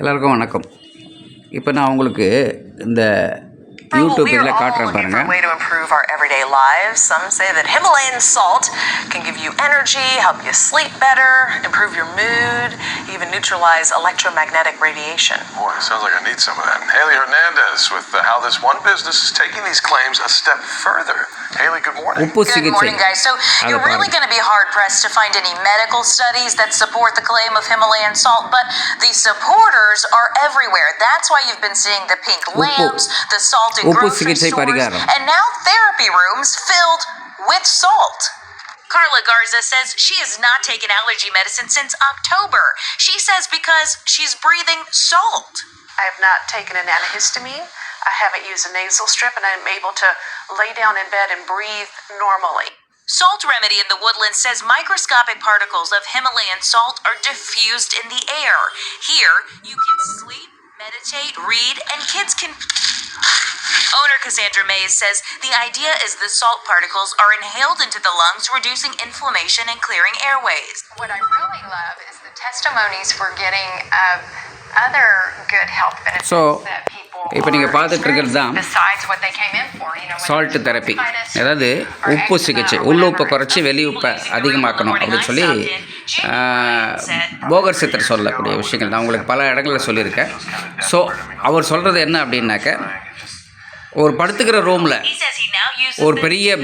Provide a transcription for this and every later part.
எல்லாருக்கும் வணக்கம் இப்போ நான் உங்களுக்கு இந்த Well, யூடியூப் we are இதில் all காட்டுறேன் looking for a பாருங்கள் way to improve our everyday lives. Some say that Himalayan salt can give you energy, help you sleep better, improve your mood, even neutralize electromagnetic radiation. Boy, it sounds like I need some of that. And Haley Hernandez with uh, how this one business is taking these claims a step further. Haley, good morning. உப்பு Good சிகிச்சை morning, guys. So அதை you're really பாருங்க going to be hard pressed to find any medical studies that support the claim of Himalayan salt, but the supporters are everywhere. That's why you've been seeing the pink உப்பு. lamps, the salt in உப்பு grocery சிகிச்சை stores, பரிகாரம். and now therapy rooms filled with salt. Carla Garza says she has not taken allergy medicine since October. She says because she's breathing salt. I have not taken an antihistamine. I haven't used a nasal strip, and I'm able to lay down in bed and breathe normally. Salt Remedy in the Woodlands says microscopic particles of Himalayan salt are diffused in the air. Here, you can sleep, meditate, read, and kids can. Owner Cassandra Mays says the idea is the salt particles are inhaled into the lungs, reducing inflammation and clearing airways. What I really love is the testimonies we're getting of other good health benefits So, that people இப்போ நீங்கள் பார்த்துட்ருக்கிறது தான் salt therapy அதாவது உப்பு சிகிச்சை உள்ளுப்பை குறைச்சி வெளி உப்பை அதிகமாக்கணும் அப்படின்னு சொல்லி போகர் சித்தர் சொல்லக்கூடிய விஷயங்கள் நான் உங்களுக்கு பல இடங்களில் சொல்லியிருக்கேன். ஸோ அவர் சொல்கிறது என்ன அப்படின்னாக்க ஒரு படுத்துக்கிற ரூமில் ஒரு பெரிய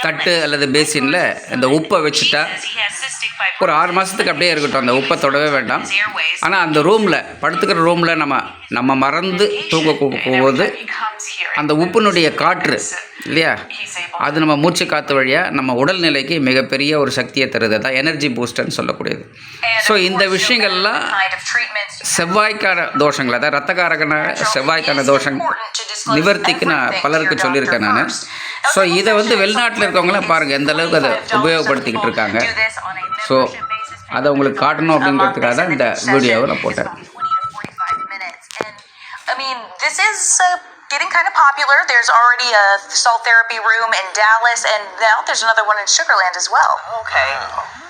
தட்டு. அல்லது பேசினில் இந்த உப்பை வச்சுட்டா. ஒரு ஆறு மாதத்துக்கு அப்படியே இருக்கட்டும் அந்த உப்பை தொடவே வேண்டாம் ஆனால் அந்த ரூமில் படுத்துக்கிற ரூமில் நம்ம நம்ம மறந்து தூங்க போ- அந்த உப்பினுடைய காற்று இல்லையா? அது நம்ம மூச்சு காற்று வழியாக நம்ம உடல்நிலைக்கு மிகப்பெரிய ஒரு சக்தியை தருது. தான் எனர்ஜி பூஸ்டர்னு சொல்லக்கூடியது. ஸோ இந்த விஷயங்கள்லாம் செவ்வாய்க்கான தோஷங்கள் அதாவது ரத்தக்காரக்கான செவ்வாய்க்கான தோஷம் நிவர்த்திக்கு நான் பலருக்கு சொல்லியிருக்கேன் நான். ஸோ இதை வந்து வெளிநாட்டில் இருக்கவங்களாம் பாருங்கள் எந்த அளவுக்கு அதை உபயோகப்படுத்திக்கிட்டு இருக்காங்க. ஸோ அதை உங்களுக்கு காட்டணும் அப்படிங்கிறதுக்காக தான் இந்த வீடியோவை நான் போட்டேன். I mean, this is uh, getting kind of popular. There's already a salt therapy room in Dallas, and now there's another one in Sugarland as well. Okay.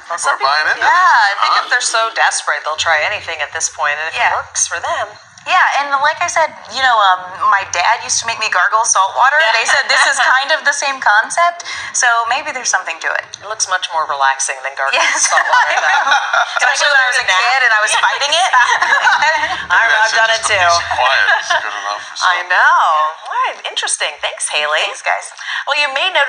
People Some are buying into yeah, this. I think huh? if they're so desperate, they'll try anything at this point, and if Yeah. it works for them. Yeah, and like I said, you know, um, my dad used to make me gargle salt water. They said this is kind of the same concept, so maybe there's something to it. It looks much more relaxing than gargling Yes, salt water. I know. Especially when I was a kid and I was fighting it. I've, I've done it Just too. Peace and quiet is good enough for I know. Right, interesting. Thanks, Haley. Thanks, guys. Well, you may know.